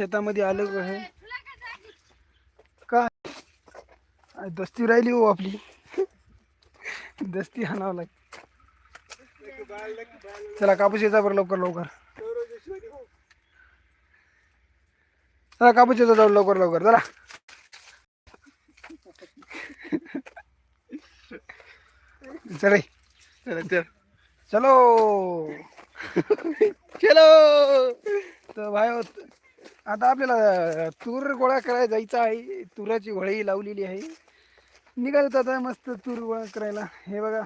शेतामध्ये आलो आहे काय? दस्ती राहिली हो आपली. दस्ती हाणावं लागते चला कापूस येता बरं लवकर लवकर. चला कापूस येतो जाऊ लवकर लवकर. चला. चला चला चल. चलो. चलो तर भाई हो, आता आपल्याला तूर गोळा करायला जायचं आहे. तुराची घोळी लावलेली आहे. निघालो आता मस्त तूर गोळा करायला. हे बघा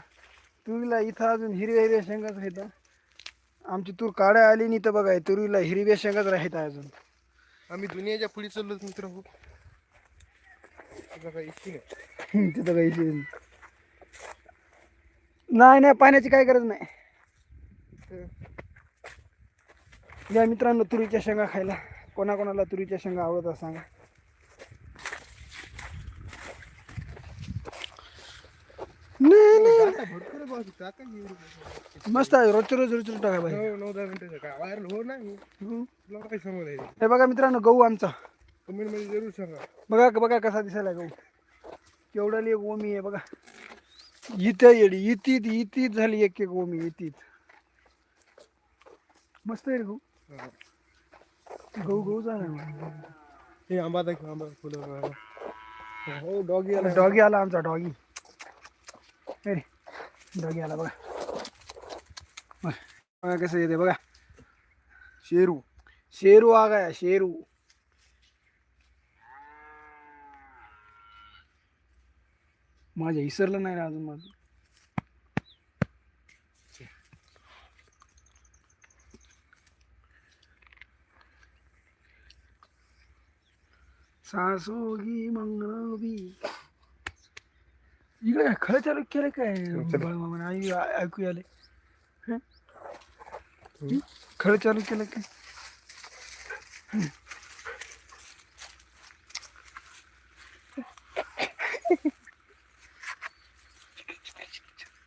तुरीला इथं अजून हिरव्या हिरव्या शेंगाच आहेत. आमची तूर काड्या आली नाही तर बघा तुरीला हिरव्या शेंगाच राहत अजून. आम्ही दुनियाच्या पुढे चाललो मित्र. तिथं काही नाही. नाही पाण्याची काही गरज नाही. या मित्रांनो तुरीच्या शेंगा खायला. कोणाकोणाला तुरीच्या शेंगा आवडतात सांगा. मस्त आहे रोजच्या रोज रोज टाका भाई हो, नऊ दहा मिनिटाचं काय व्हायरल हो नाही काही आहे हे बघा मित्रांनो गहू आमचा. कमेंटमध्ये जरूर सांगा. बघा बघा कसा दिसायला गहू. केवढा एक ओमी आहे बघा. इथं येडी इतीत इतीत झाली एक एक ओमी इतीत. मस्त आहे रे गहू. गहू गहू झाला हे आंबा दाखव आंबा फुलं हो डॉगी आला डॉगी आला आमचा डॉगी रे डॉगी आला बघा बघा कसं येते बघा शेरू शेरू आ गया शेरू माझ्या इसरलं नाही अजून माझं मंगळवी इकडे काय खरं चालू केलं काय? आई ऐकू आले हं? हं? चालू केलं काय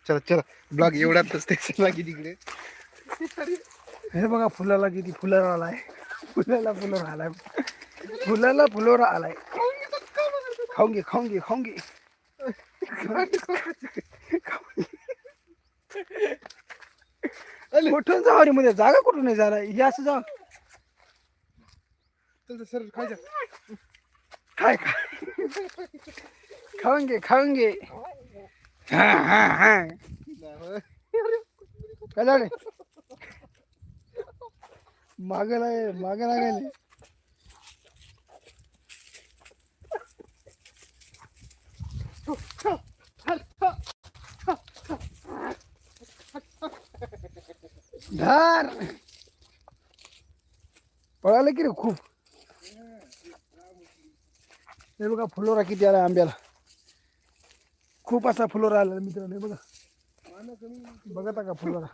चला चला ब्लॉग एवढाच ते चला की तिकडे हे बघा फुलाला किती फुलं फुलाला फुलं फुलाला फुलोर आलाय. खाऊन घे खाऊन घे खाऊन घे कुठून जाऊ रे मध्ये जागा कुठून नाही झाला हे असं चल सर खायचं काय काय खाऊन घे खाऊन घे हा हा हा. काय झाले माग लागे माग लागायले. धार. पळालं की रे खूप. हे बघा फुलोरा किती आला आंब्याला. खूप असा फुलोरा आला मित्रांनो बघा. बघता का फुलोरा?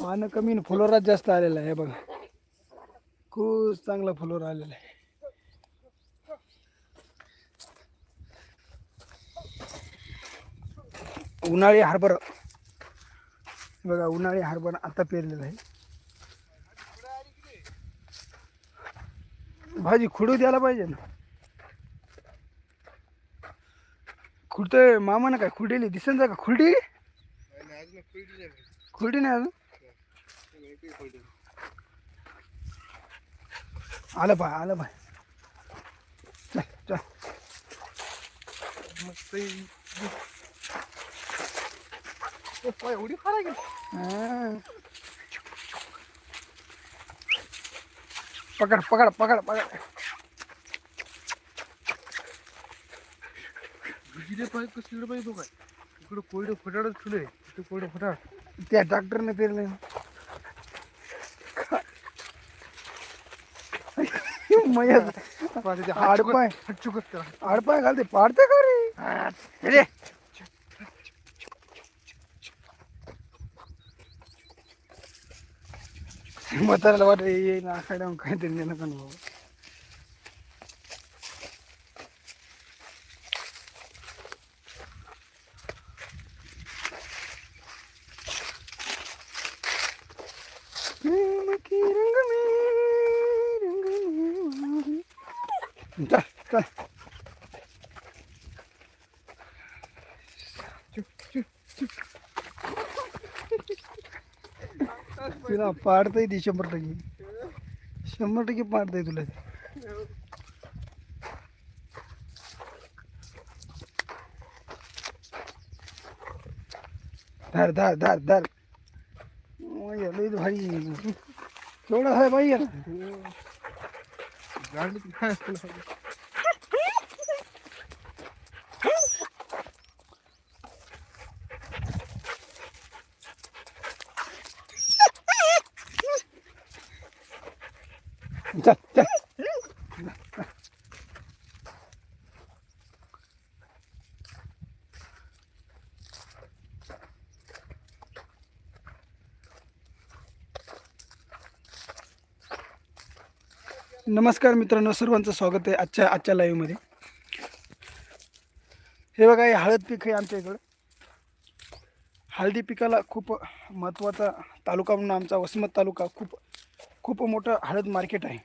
पानं कमी आणि फुलोराच जास्त आलेला आहे बघा. खूप चांगला फुलोरा आलेला आहे. उन्हाळी हरभरा. बघा उन्हाळी हरभरा आता पेरलेला आहे. भाजी खुडू द्यायला पाहिजे ना. खुडतोय मामा ना काय खुडेली? दिसन जा का खुर्डी खुर्डी नाही अजून? आलं पाय आलं पाय. चल चल. मस्त एवढी खरा गेली हा. पकड पकड पकड पकड दुसरे पाय कसले पाहिजे तो काय इकडे कोयडे फटाडच ठुले तिथे कोयडे फटाड त्या डॉक्टरने पेरले मयत आडपाय चुकत त्याला आडपाय घालते पाडते का रे रे म्हाताऱ्याला वाटत येईन आखाड्यावर काहीतरी नेलं का नाही बाबा प्रेम की रंग में रंग चल चल तुला पाडता येते शंभर टक्के. शंभर टक्के पाडता येते तुला धार धार धार धार. लई भाई केवढा आहे बाई यार चल चल. नमस्कार मित्रांनो सर्वांचं स्वागत आहे आजच्या आजच्या लाईव्हमध्ये हे बघा हे हळद पीक आहे आमच्या इकडं. हळदी पिकाला खूप महत्त्वाचा तालुका म्हणून आमचा वसमत तालुका खूप खूप मोठं हळद मार्केट आहे.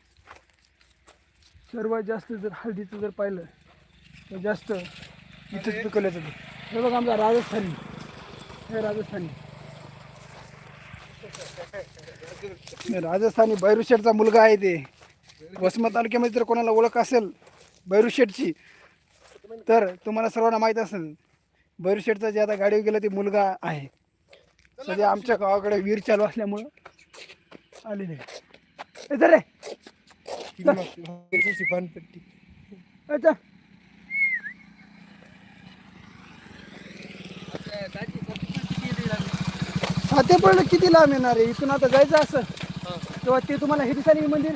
सर्वात जास्त जर हळदीचं जर पाहिलं तर जास्त इथंच पिकवलं जातं हे बघा आमचा राजस्थानी. हे राजस्थानी. राजस्थानी बैरुशेठचा मुलगा आहे ते. वसमत तालुक्यामध्ये जर कोणाला ओळख असेल बैरुशेठची तर तुम्हाला सर्वांना माहीत असेल बैरुशेठचा जे आता गाडीवर गेला ते मुलगा आहे. सध्या आमच्या गावाकडे वीर चालू असल्यामुळं आलेले. रे! किती पण किती लांब येणार आहे? इथून आता जायचं असं. तेव्हा ते तुम्हाला हे दिसाली मंदिर.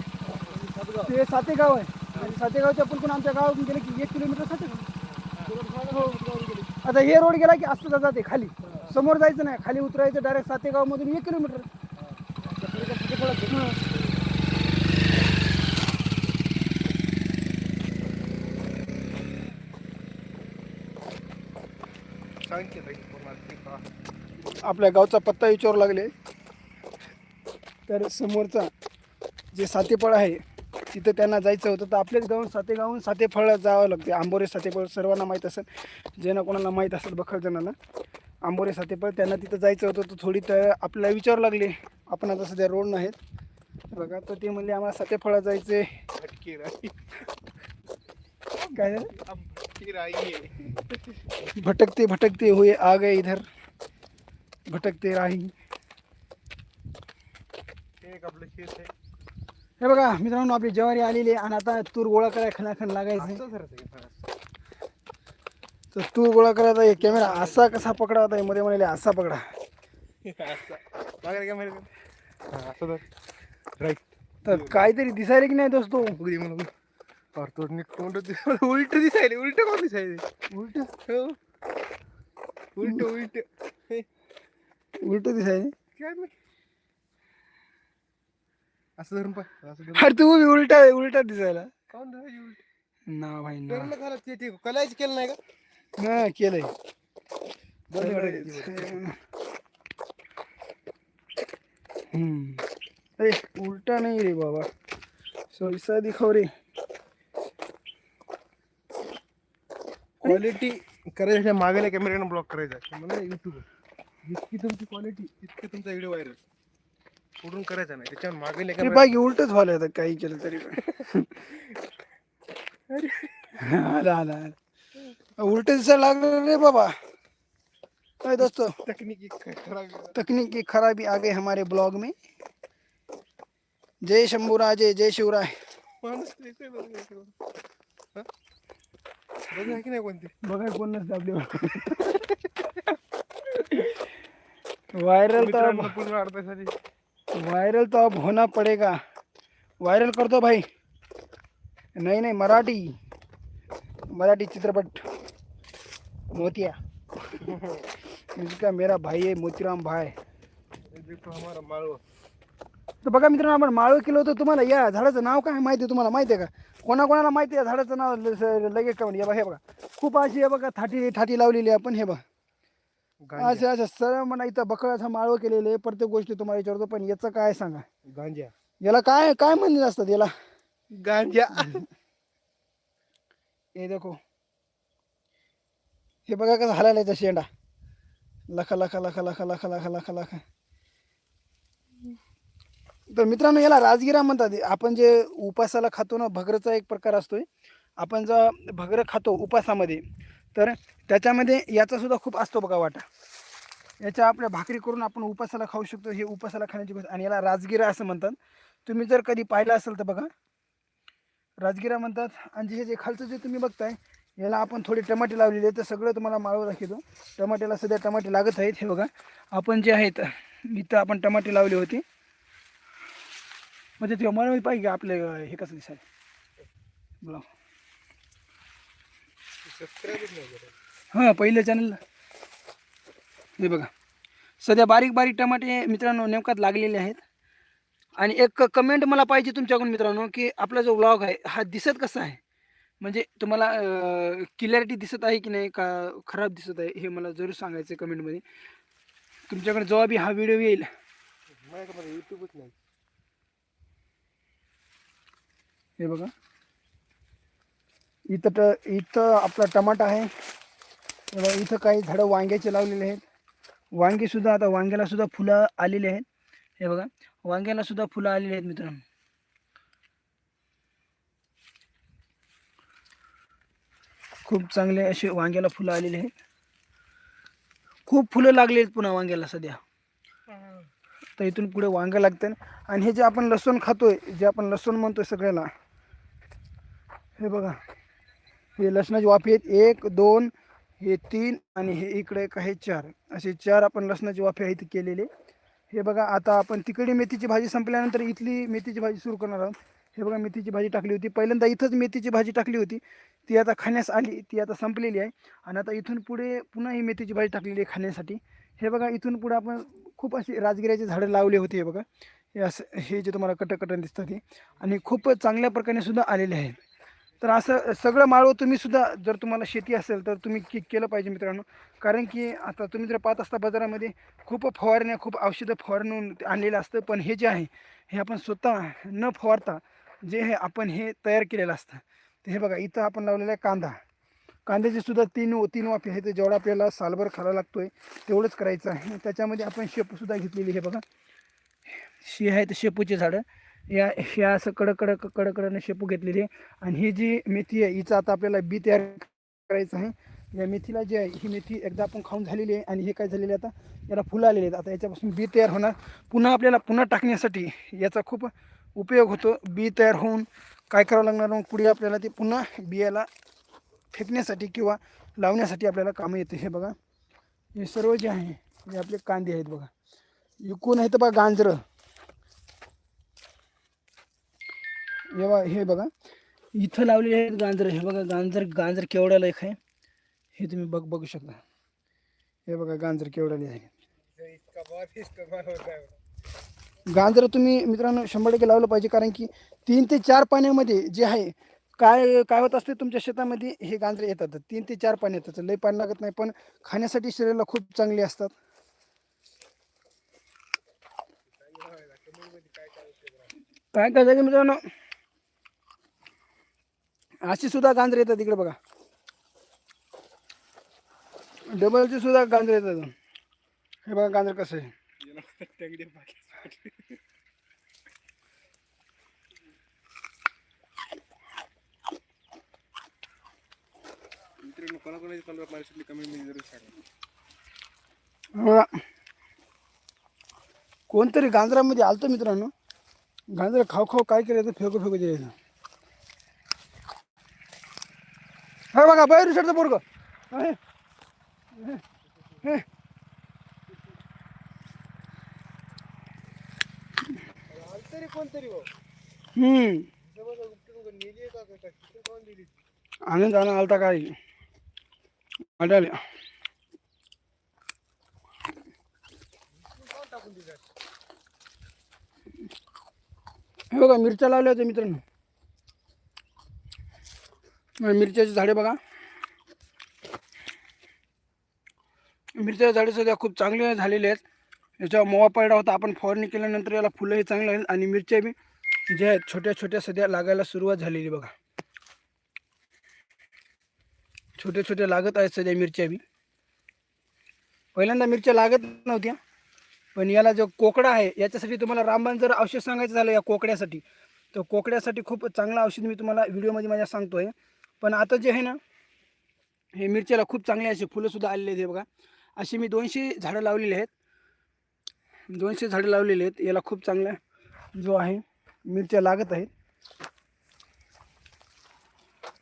ते सातेगाव आहे. आणि सातेगावच्या पुढून आमच्या गावातून गेलं की एक किलोमीटर सातेगाव हो, आता हे रोड गेला की असं जाते खाली. समोर जायचं नाही. खाली उतरायचं डायरेक्ट सातेगाव मधून एक किलोमीटर हं. सांग की ताई, कोणाला ते का? आपल्या गावचा पत्ता विचारू लागले. तर समोरचा जे सातेफळ आहे तिथं त्यांना जायचं होतं. तर आपल्याच गावून सातेगावून सातेफळ जावं लागते. आंबोरे सातेफळ सर्वांना माहीत असेल. ज्यांना कोणाला माहीत असेल बखर जणांना. आंबोरे सातेफळ त्यांना तिथं जायचं होतं. तर थोडी तर आपल्याला विचारू लागले. आपण आता सध्या रोड नाहीत बघा तर ते म्हणले आम्हाला सातेफळा जायचे. काय झालं? राई आहे. भटकते भटकते हुए आ गए इधर भटकते राही हे एक आपलं शेत आहे. हे बघा मित्रांनो आपली ज्वारी आलेली आहे आणि आता तूर गोळा करायला खणाखण लागायचं असं धरायचं की फणस? तर तूर गोळा करायचा आहे कॅमेरा असा कसा पकडा होता मध्ये म्हणाले असा पकडा असं. मागे काय माहिती का? हा, असं धर. राईट. तर काहीतरी दिसायला की नाही दोस्तो म्हणून. नीट तोंड उलट दिसायले उलट कोण दिसायले? उलट? हो. उलट उलट. हे, उलट दिसायला? काय? असं धरून पाय असं धरून अरे तू बी उलटा उलटा दिसायला. काऊन धरायची उलट? ना भाई ना. करणं घाला ते ते कलायच केलं नाही का? ना केलंय. बंद करायची. हम्म. ए उलटा नाही रे बाबा. सोयसा दिखाव रे क्वालिटी करायच्या मागल्या कॅमेऱ्यानं ब्लॉक करायचा. म्हणजे युट्यूब जितकी तुमची क्वालिटी तितके तुमचा व्हिडिओ व्हायरल करायचा नाही. त्याच्यावर मागल्या ते कॅमेरा बाकी उलटच व्हायला आता काही केलं तरी पण. आला आला आला. उलट दिसायला लागलं रे बाबा. काय दोस्तो? तकनीकी खराब तकनीकी खराबी आ गई हमारे ब्लॉग में. जय शंभूराजे जय शिवराय. माणूस. हा? बघ की नाही कोणती बघा कोण नसतं आपले वायरल तो वायरल तो अब होना पड़ेगा वायरल कर दो भाई नहीं नहीं मराठी मराठी चित्रपट मोतिया इसका मेरा भाई है मोतीराम भाई देखो हमारा माळव तर बघा मित्रांनो आपण माळव केलं होतं तुम्हाला. या झाडाचं नाव काय माहिती आहे तुम्हाला? माहिती आहे का? कोणाकोणाला माहिती आहे झाडाचं नाव? ल- लगेच का म्हणजे हे बघा. खूप अशी हे बघा थाटी थाटी लावलेली आहे आपण हे बघा. गांजा. असं असं सरळ म्हणा इथं बकळाचं माळव केलेलं प्रत्येक गोष्टी तुम्हाला विचारतो पण याचं काय सांगा? गांजा. याला काय काय म्हणले असतात याला? गांजा. हे देखो. हे बघा कसं हलायला याचा शेंडा. लखा लखा लखा लखा लखा लखा लखा लखा. तर मित्रांनो याला राजगिरा म्हणतात. आपण जे उपासाला खातो ना भगरचा एक प्रकार असतोय. आपण जर भगरं खातो उपासामध्ये तर त्याच्यामध्ये याचा सुद्धा खूप असतो बघा वाटा. याच्या आपल्या भाकरी करून आपण उपासाला खाऊ शकतो हे उपासाला खाण्याची गोष्ट. आणि याला राजगिरा असं म्हणतात. तुम्ही जर कधी पाहिलं असेल तर बघा. राजगिरा म्हणतात. आणि जे हे जे खालचं जे तुम्ही बघताय याला आपण थोडे टमाटे लावलेले आहेत. तर सगळं तुम्हाला माळवं दाखवतो. टमाट्याला सध्या टमाटे लागत आहेत. हे बघा. आपण जे आहेत इथं आपण टमाटे लावले होते. म्हणजे ते मला पाहिजे का आपले हे कसं दिसाय बोला. हां पहिल्या चॅनलला हे बघा. सध्या बारीक बारीक टमाटे मित्रांनो नेमकात लागलेले आहेत. आणि एक कमेंट मला पाहिजे तुमच्याकडून मित्रांनो की आपला जो व्लॉग आहे हा दिसत कसा आहे? म्हणजे तुम्हाला क्लिअरिटी दिसत आहे की नाही? का खराब दिसत आहे? हे मला जरूर सांगायचं आहे कमेंटमध्ये तुमच्याकडे जेव्हा बी हा व्हिडिओ येईल. युट्यूबच नाही. हे बघा. इथं ट इथं आपला टमाटा आहे. हे बघा इथं काही झाडं वांग्याचे लावलेले आहेत. वांगेसुद्धा आता वांग्याला सुद्धा फुलं आलेली आहेत. हे बघा वांग्याला सुद्धा फुलं आलेली आहेत मित्रांनो. खूप चांगले असे वांग्याला फुलं आलेले आहेत. खूप फुलं लागली आहेत पुन्हा वांग्याला सध्या. तर इथून पुढे वांगं लागतं आणि हे जे आपण लसूण खातोय जे आपण लसूण म्हणतोय सगळ्याला हे बघा. हे लसणाची वाफी आहेत. एक दोन हे तीन आणि हे इकडे एक आहे चार. असे चार आपण लसणाची वाफे आहेत केलेले. हे बघा आता आपण तिकडे मेथीची भाजी संपल्यानंतर इथली मेथीची भाजी सुरू करणार आहोत. हे बघा मेथीची भाजी टाकली होती. पहिल्यांदा इथंच मेथीची भाजी टाकली होती. ती आता खाण्यास आली. ती आता संपलेली आहे. आणि आता इथून पुढे पुन्हा ही मेथीची भाजी टाकलेली आहे खाण्यासाठी. हे बघा इथून पुढे आपण खूप अशी राजगिऱ्याचे झाडं लावले होते हे बघा. हे असं हे जे तुम्हाला कटकटन दिसतात हे. आणि खूप चांगल्या प्रकारे सुद्धा आलेले आहेत तर असं सगळं माळवं तुम्ही सुद्धा जर तुम्हाला शेती असेल तर तुम्ही के केलं पाहिजे मित्रांनो. कारण की आता तुम्ही जर पाहत असता बाजारामध्ये खूप फवारण्या खूप औषधं फवारणून आणलेलं असतं. पण हे जे आहे हे आपण स्वतः न फवारता जे हे आपण हे तयार केलेलं असतं. तर हे बघा इथं आपण लावलेला आहे कांदा. कांद्याचे सुद्धा तीन तीन वाफे आहेत. जेवढा आपल्याला सालभर खावा लागतो आहे तेवढंच करायचं आहे. त्याच्यामध्ये आपण शेपूसुद्धा घेतलेली हे बघा शे आहेत शेपूचे झाडं. या हे असं कडकडं कडकडनं शेपू घेतलेली आहे. आणि ही जी मेथी आहे हिचं आता आपल्याला बी तयार करायचं आहे. या मेथीला जी आहे ही मेथी एकदा आपण खाऊन झालेली आहे. आणि हे काय झालेले आता? याला फुलं आलेली आहेत. आता याच्यापासून बी तयार होणार. पुन्हा आपल्याला पुन्हा टाकण्यासाठी याचा खूप उपयोग होतो. बी तयार होऊन काय करावं लागणार? मग पुढे आपल्याला ते पुन्हा बियाला फेकण्यासाठी किंवा लावण्यासाठी आपल्याला कामं येते. हे बघा. हे सर्व जे आहे हे आपले कांदे आहेत बघा. विकून आहेत बघा गांजरं. हे बघा हे बघा. इथं लावलेले आहेत गांजर. हे बघा गांजर गांजर केवढ्याला एक आहे. हे तुम्ही बघ बघू शकता. हे बघा गांजर केवढ्याला आहे. गांजर तुम्ही मित्रांनो शंभर टक्के लावलं पाहिजे कारण की तीन ते चार पाण्यामध्ये जे आहे काय काय होत असते तुमच्या शेतामध्ये हे गांजरे येतात. तीन ते चार पाणी येतात. लई पाणी लागत नाही पण खाण्यासाठी शरीराला खूप चांगली असतात. काय करायचं मित्रांनो? अशी सुद्धा गांजरे येतात इकडे बघा. डबलची सुद्धा गांजरे येतात हे बघा गांजर कसं आहे. बघा. कोणतरी गांजरामध्ये आलतं मित्रांनो. गांजर खाऊ खाऊ काय केलं तर फेकू फेकू द्यायचं हे बघा बाहेर शेटचं पोरग. आनंद आनंद आलता काय आढळले हे बघा मिरच्या लावल्या होत्या मित्रांनो. मिरच्याची झाडे बघा. मिरच्या झाडे सध्या खूप चांगले झालेले आहेत. याचा मोवा पडला होता. आपण फवारणी केल्यानंतर याला फुलंही चांगलं आहेत. आणि मिरच्या बी जे आहेत छोट्या छोट्या सध्या लागायला सुरुवात झालेली बघा. छोटे छोटे लागत आहेत सध्या मिरच्या बी. पहिल्यांदा मिरच्या लागत नव्हत्या. पण याला जो कोकडा आहे याच्यासाठी तुम्हाला रामबाण जर औषध सांगायचं झालं या कोकड्यासाठी तर कोकड्यासाठी खूप चांगलं औषध मी तुम्हाला व्हिडिओमध्ये माझ्या सांगतो आहे पण आता जे आहे ना हे मिरच्याला खूप चांगले असे फुलंसुद्धा आलेले आहेत हे बघा. असे मी दोनशे झाडं लावलेली आहेत. दोनशे झाडं लावलेली आहेत. याला खूप चांगला जो आहे मिरच्या लागत आहेत.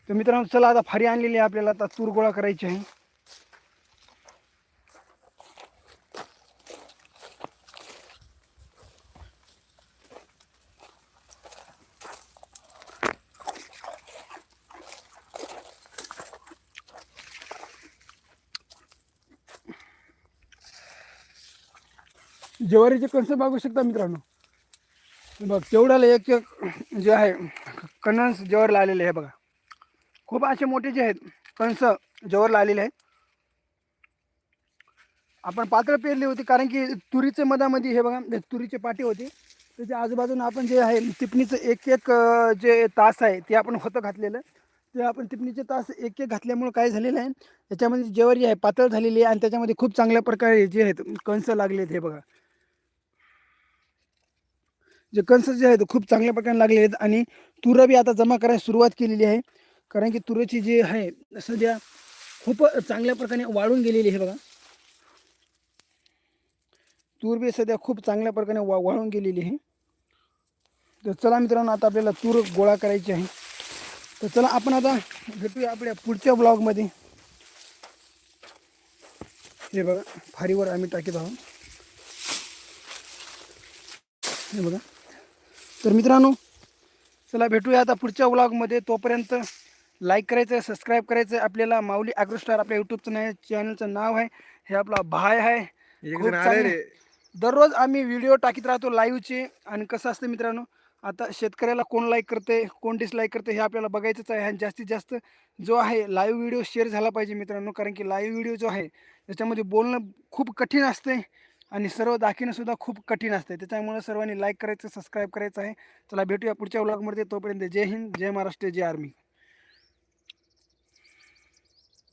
तर मित्रांनो चला आता फारी आणलेली आहे आपल्याला. आता तूर गोळा करायची आहे. ज्वारीचे कणस बघू शकता मित्रांनो. बघ तेवढ्याला एक एक जे आहे कणस ज्वारीला आलेले आहे बघा. खूप असे मोठे जे आहेत कणस ज्वारीला आलेले आहेत. आपण पात्र पेरली होती कारण की तुरीचे मधामध्ये हे बघा तुरीचे पाटे होते. त्याच्या आजूबाजून आपण जे आहे टिपणीचं एक एक जे तास आहे ते आपण होतं घातलेलं. ते आपण टिपणीचे तास एक एक घातल्यामुळं काय झालेलं आहे त्याच्यामध्ये ज्वारी आहे पातळ झालेली आहे आणि त्याच्यामध्ये खूप चांगल्या प्रकारे जे आहेत कंस लागले आहेत हे बघा. जे कंस जे आहेत खूप चांगल्या प्रकारे लागले आहेत आणि तुरं बी आता जमा करायला सुरुवात केलेली आहे. कारण की तुरीची जी आहे सध्या खूप चांगल्या प्रकारे वाढून गेलेली आहे बघा. तूर बी सध्या खूप चांगल्या प्रकारे वा वाळून गेलेली आहे. तर चला मित्रांनो आता आपल्याला तूर गोळा करायची आहे. तर चला आपण आता भेटूया आपल्या पुढच्या ब्लॉगमध्ये हे बघा फारीवर आम्ही टाकीत आहोत. हे बघा. तर मित्रांनो चला भेटूया आता पुढच्या व्लॉगमध्ये तोपर्यंत लाईक करायचं आहे सबस्क्राईब करायचं आहे आपल्याला माऊली ॲग्रोस्टार आपल्या यूट्यूबचं नाही चॅनलचं नाव आहे. हे आपला भाय आहे. दररोज आम्ही व्हिडिओ टाकीत राहतो लाईव्हचे आणि कसं असतं मित्रांनो आता शेतकऱ्याला कोण लाईक करते कोण डिसलाईक करते हे आपल्याला बघायचंच आहे. आणि जास्तीत जास्त जो आहे लाईव्ह व्हिडिओ शेअर झाला पाहिजे मित्रांनो. कारण की लाईव्ह व्हिडिओ जो आहे त्याच्यामध्ये बोलणं खूप कठीण असते आणि सर्व दाखिणंसुद्धा खूप कठीण असते. त्याच्यामुळे सर्वांनी लाईक करायचं सबस्क्राईब करायचं आहे. चला भेटूया पुढच्या व्लॉगमध्ये तोपर्यंत जय हिंद जय महाराष्ट्र जय आर्मी.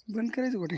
बंद करायचं कुठे?